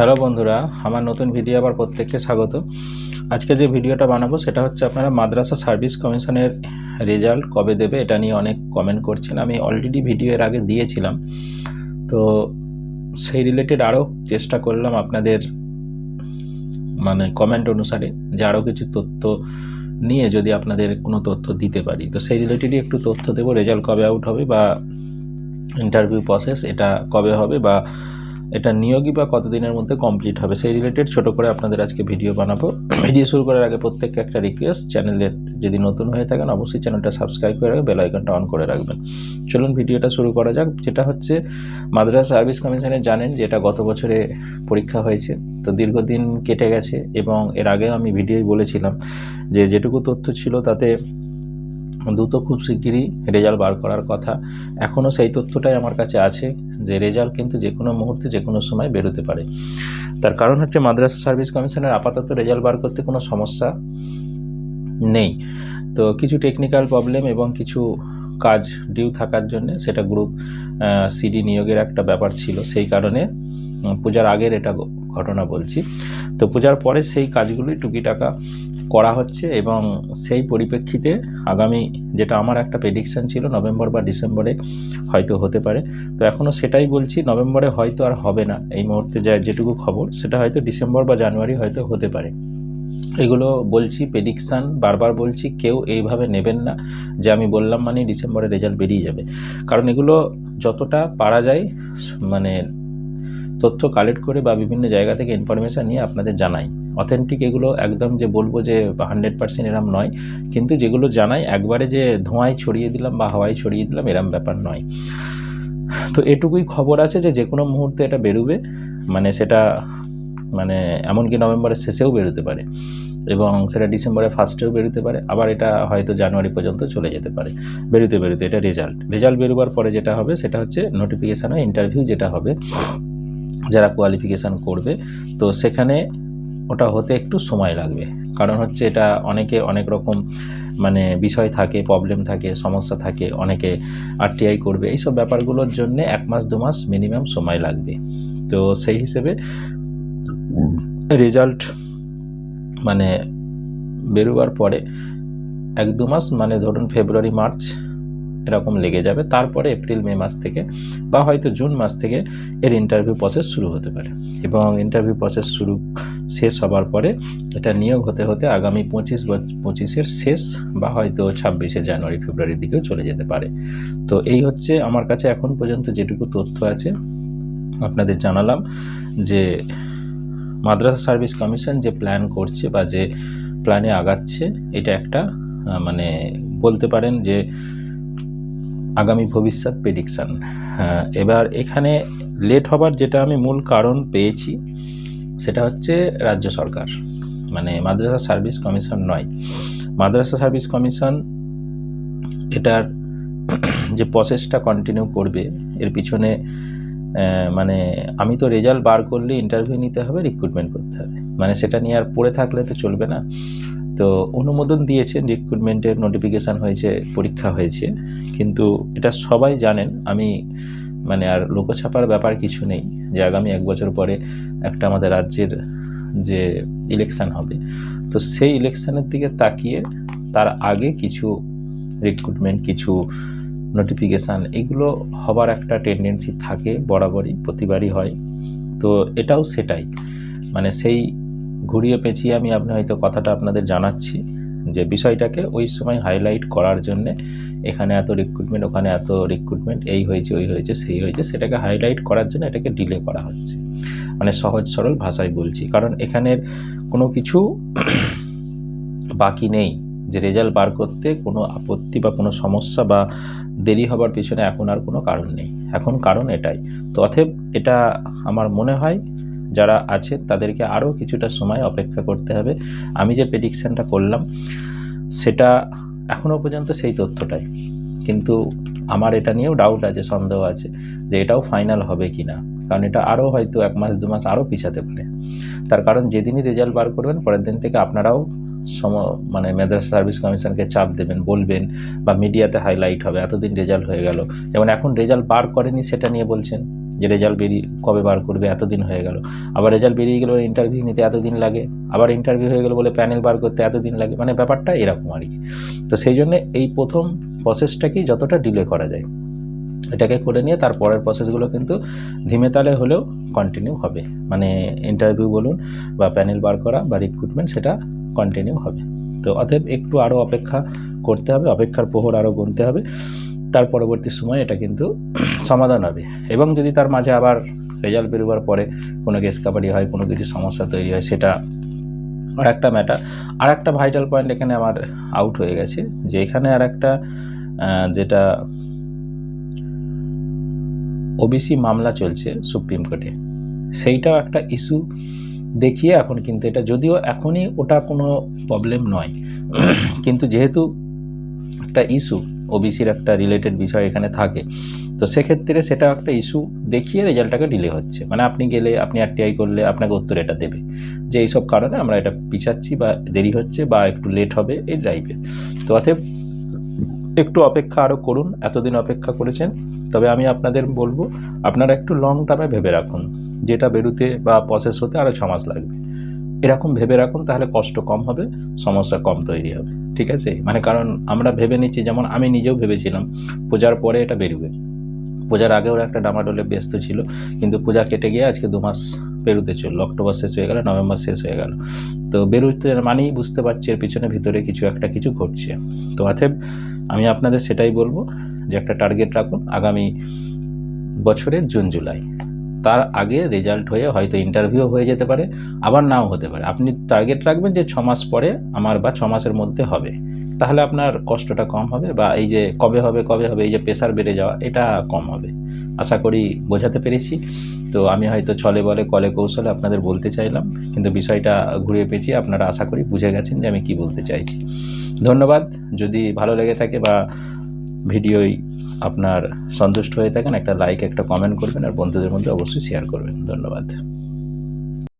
Hello বন্ধুরা, আমার নতুন ভিডিও আবার প্রত্যেককে স্বাগত। আজকে যে ভিডিওটা বানাবো সেটা হচ্ছে আপনারা মাদ্রাসা সার্ভিস কমিশনের রেজাল্ট কবে দেবে এটা নিয়ে অনেক কমেন্ট করছেন। আমি অলরেডি ভিডিও এর আগে দিয়েছিলাম। তো সেই রিলেটেড আরও চেষ্টা করলাম আপনাদের মানে কমেন্ট অনুসারে যে আরও কিছু তথ্য নিয়ে যদি আপনাদের কোনো তথ্য দিতে পারি। তো সেই রিলেটেডই একটু তথ্য দেবো রেজাল্ট কবে আউট হবে বা ইন্টারভিউ প্রসেস এটা কবে হবে বা এটা নিয়োগই বা কতদিনের মধ্যে কমপ্লিট হবে, সেই রিলেটেড ছোট করে আপনাদের আজকে ভিডিও বানাবো। ভিডিও শুরু করার আগে প্রত্যেককে একটা রিকোয়েস্ট চ্যানেলের যদি নতুন হয়ে থাকেন, অবশ্যই চ্যানেলটা সাবস্ক্রাইব করে রাখবেন বেল আইকনটা অন করে রাখবেন। চলুন ভিডিওটা শুরু করা যাক, যেটা হচ্ছে, মাদ্রাসা সার্ভিস কমিশনে জানেন যে এটা গত বছরে পরীক্ষা হয়েছে, তো দীর্ঘদিন কেটে গেছে এবং এর আগেও আমি ভিডিওই বলেছিলাম যে যেটুকু তথ্য ছিল তাতে দ্রুত খুব শিগগিরই রেজাল্ট বার করার কথা। এখনও সেই তথ্যটাই আমার কাছে আছে। যে রেজাল্ট কিন্তু যে কোনো মুহূর্তে যে কোনো সময় বেরোতে পারে। তার কারণ হচ্ছে মাদ্রাসা সার্ভিস কমিশনের আপাতত রেজাল্ট বার করতে কোনো সমস্যা নেই। তো কিছু টেকনিক্যাল প্রবলেম এবং কিছু কাজ ডিউ থাকার জন্য সেটা গ্রুপ সিডি নিয়োগের একটা ব্যাপার ছিল। সেই কারণে পূজার আগের এটা ঘটনা বলছি। তো পূজার পরে সেই কাজগুলোই টুকিটাকা করা হচ্ছে এবং সেই পরিপ্রেক্ষিতে আগামী যেটা আমার একটা প্রেডিকশন ছিল নভেম্বর বা ডিসেম্বরে হয়তো হতে পারে। তো এখনও সেটাই বলছি, নভেম্বরে হয়তো আর হবে না। এই মুহূর্তে যা যেটুকু খবর, সেটা হয়তো ডিসেম্বর বা জানুয়ারি হয়তো হতে পারে। এগুলো বলছি প্রেডিকশান বারবার বলছি, কেউ এইভাবে নেবেন না যে আমি বললাম মানে ডিসেম্বরে রেজাল্ট বেরিয়ে যাবে। কারণ এগুলো যতটা পারা যায় মানে তথ্য কালেক্ট করে বা বিভিন্ন জায়গা থেকে ইনফরমেশান নিয়ে আপনাদের জানাই। অথেন্টিক এগুলো একদম যে বলব যে হান্ড্রেড পার্সেন্ট এরম নয়। কিন্তু যেগুলো জানাই, একবারে যে ধোঁয়ায় ছড়িয়ে দিলাম বা হাওয়ায় ছড়িয়ে দিলাম, এরম ব্যাপার নয়। তো এটুকুই খবর আছে যে যে কোনো মুহূর্তে এটা বেরোবে। মানে সেটা মানে এমনকি নভেম্বরের শেষেও বেরোতে পারে। এবং সেটা ডিসেম্বরের ফার্স্টেও বেরোতে পারে। আবার এটা হয়তো জানুয়ারি পর্যন্ত চলে যেতে পারে। বেরোতে বেরোতে এটা রেজাল্ট রেজাল্ট বেরোবার পরে যেটা হবে, সেটা হচ্ছে নোটিফিকেশান ইন্টারভিউ যেটা হবে, যারা কোয়ালিফিকেশান করবে। তো সেখানে ওটা হতে একটু সময় লাগবে। কারণ হচ্ছে এটা অনেকে অনেক রকম মানে বিষয় থাকে প্রবলেম থাকে, সমস্যা থাকে, অনেকে আরটিআই করবে। এইসব ব্যাপারগুলোর জন্য এক মাস, দু মাস মিনিমাম সময় লাগবে। তো সেই হিসেবে রেজাল্ট মানে বেরোবার পরে এক, দু মাস মানে ধরুন ফেব্রুয়ারি মার্চ এরকম লেগে যাবে। তারপরে এপ্রিল মে মাস থেকে বা হয়তো জুন মাস থেকে এর ইন্টারভিউ প্রসেস শুরু হতে পারে। এবং ইন্টারভিউ প্রসেস শুরু শেষ হবার পরে এটা নিয়োগ হতে হতে আগামী পঁচিশ পঁচিশের শেষ বা হয়তো ছাব্বিশে জানুয়ারি, ফেব্রুয়ারির দিকেও চলে যেতে পারে। তো এই হচ্ছে আমার কাছে এখন পর্যন্ত যেটুকু তথ্য আছে। আপনাদের জানালাম যে মাদ্রাসা সার্ভিস কমিশন যে প্ল্যান করছে বা যে প্ল্যানে আগাচ্ছে, এটা একটা মানে বলতে পারেন যে আগামী ভবিষ্যৎ প্রেডিকশান এবার এখানে লেট হবার যেটা আমি মূল কারণ পেয়েছি সেটা হচ্ছে রাজ্য সরকার। মানে মাদ্রাসা সার্ভিস কমিশন নয়। মাদ্রাসা সার্ভিস কমিশন এটার যে প্রসেসটা কন্টিনিউ করবে, এর পিছনে মানে আমি তো রেজাল্ট বার করলে ইন্টারভিউ নিতে হবে রিক্রুটমেন্ট করতে হবে। মানে সেটা নিয়ে আর পড়ে থাকলে তো চলবে না। তো অনুমোদন দিয়েছেন রিক্রুটমেন্টের নোটিফিকেশান হয়েছে, পরীক্ষা হয়েছে। কিন্তু এটা সবাই জানেন। আমি মানে আর লোকছাপার ব্যাপার কিছু নেই। যে আগামী এক বছর পরে একটা আমাদের রাজ্যের যে ইলেকশন হবে। তো সেই ইলেকশনের দিকে তাকিয়ে তার আগে কিছু রিক্রুটমেন্ট কিছু নোটিফিকেশান এগুলো হবার একটা টেন্ডেন্সি থাকে, বরাবরই, প্রতিবারই হয়। তো এটাও সেটাই। মানে সেই ঘুরিয়ে পেঁচিয়ে আমি আপনি হয়তো কথাটা আপনাদের জানাচ্ছি। যে বিষয়টাকে ওই সময় হাইলাইট করার জন্যে এখানে এত রিক্রুটমেন্ট ওখানে এত রিক্রুটমেন্ট এই হয়েছে, ওই হয়েছে, সেই হয়েছে, সেটাকে হাইলাইট করার জন্য এটাকে ডিলে করা হচ্ছে। মানে সহজ সরল ভাষায় বলছি। কারণ এখানের কোনো কিছু বাকি নেই। যে রেজাল্ট বার করতে কোনো আপত্তি বা কোনো সমস্যা বা দেরি হবার পিছনে এখন আর কোনো কারণ নেই। এখন কারণ এটাই। তো অতএব এটা আমার মনে হয় যারা আছে তাদেরকে আরও কিছুটা সময় অপেক্ষা করতে হবে। আমি যে প্রেডিকশানটা করলাম, সেটা এখনও পর্যন্ত সেই তথ্যটাই। কিন্তু আমার এটা নিয়েও ডাউট আছে, সন্দেহ আছে যে এটাও ফাইনাল হবে কি না কারণ এটা আরও হয়তো এক মাস, দু মাস আরও পিছাতে পারে। তার কারণ যেদিনই রেজাল্ট বার করবেন, পরের দিন থেকে আপনারাও সম মানে মাদ্রাসা সার্ভিস কমিশনকে চাপ দেবেন, বলবেন বা মিডিয়াতে হাইলাইট হবে, এতদিন রেজাল্ট হয়ে গেল। যেমন এখন রেজাল্ট বার করেনি, সেটা নিয়ে বলছেন। যে রেজাল্ট বেরিয়ে কবে বার করবে, এতদিন হয়ে গেল। আবার রেজাল্ট বেরিয়ে গেলে ইন্টারভিউ নিতে এতদিন লাগে, আবার ইন্টারভিউ হয়ে গেলো বলে প্যানেল বার করতে এতদিন লাগে মানে ব্যাপারটা এরকম আর কি। তো সেই জন্য এই প্রথম প্রসেসটাকেই যতটা ডিলে করা যায়, এটাকে করে নিয়ে তার পরের প্রসেসগুলো কিন্তু ধীমে তালে হলেও কন্টিনিউ হবে। মানে ইন্টারভিউ বলুন বা প্যানেল বার করা বা রিক্রুটমেন্ট সেটা কন্টিনিউ হবে। তো অতএব একটু আরও অপেক্ষা করতে হবে, অপেক্ষার প্রহর আরও গুনতে হবে। তার পরবর্তী সময় এটা কিন্তু সমাধান হবে। এবং যদি তার মাঝে আবার রেজাল্ট বেরোবার পরে কোনো কেস কাবাডি হয়, কোনো কিছু সমস্যা তৈরি হয়, সেটা আর একটা ম্যাটার আর একটা ভাইটাল পয়েন্ট এখানে আমার আউট হয়ে গেছে, যে এখানে আর একটা যেটা ওবিসি মামলা চলছে সুপ্রিম কোর্টে। সেইটাও একটা ইস্যু দেখিয়ে এখন কিন্তু এটা, যদিও এখনই ওটা কোনো প্রবলেম নয়। কিন্তু যেহেতু একটা ইস্যু ওবিসির একটা রিলেটেড বিষয় এখানে থাকে। তো সেক্ষেত্রে সেটা একটা ইস্যু দেখিয়ে রেজাল্টটাকে ডিলে হচ্ছে। মানে আপনি গেলে, আপনি আরটিআই করলে আপনাকে উত্তর এটা দেবে। যে এইসব কারণে আমরা এটা পিছাচ্ছি বা দেরি হচ্ছে বা একটু লেট হবে, এই টাইপের তো অতএব একটু অপেক্ষা আরও করুন, এতদিন অপেক্ষা করেছেন। তবে আমি আপনাদের বলব, আপনারা একটু লং টার্মে ভেবে রাখুন। যেটা বেরোতে বা প্রসেস হতে আরও ছ মাস লাগবে। এরকম ভেবে রাখুন, তাহলে কষ্ট কম হবে, সমস্যা কম তৈরি হবে। ঠিক আছে? মানে কারণ আমরা ভেবে নিচ্ছি, যেমন আমি নিজেও ভেবেছিলাম, পূজার পরে এটা বেরোবে। পূজার আগেও একটা ডামাডোলে ব্যস্ত ছিল, কিন্তু পূজা কেটে গিয়ে আজকে দু মাস বেরোতে চলল। অক্টোবর শেষ হয়ে গেল, নভেম্বর শেষ হয়ে গেল। তো বেরোতে মানেই বুঝতে পারছি এর পিছনে ভিতরে কিছু একটা কিছু ঘটছে। তো অতএব আমি আপনাদের সেটাই বলব যে একটা টার্গেট রাখুন আগামী বছরের জুন, জুলাই। তার আগে রেজাল্ট হয়ে হয়তো ইন্টারভিউ হয়ে যেতে পারে, আবার নাও হতে পারে। আপনি টার্গেট রাখবেন যে ছ মাস পরে আমার বা ছ মাসের মধ্যে হবে। তাহলে আপনার কষ্টটা কম হবে বা এই যে কবে হবে কবে হবে, এই যে প্রেশার বেড়ে যাওয়া, এটা কম হবে। আশা করি বোঝাতে পেরেছি। তো আমি হয়তো ছলে বলে, কলে কৌশলে আপনাদের বলতে চাইলাম, কিন্তু বিষয়টা ঘুরিয়ে পেয়েছি। আপনারা আশা করি বুঝে গেছেন যে আমি কি বলতে চাইছি। ধন্যবাদ। যদি ভালো লেগে থাকে বা ভিডিওই আপনার সন্তুষ্ট হয়ে থাকেন, একটা লাইক একটা কমেন্ট করবেন, আর বন্ধুদের মধ্যে অবশ্যই শেয়ার করবেন। ধন্যবাদ।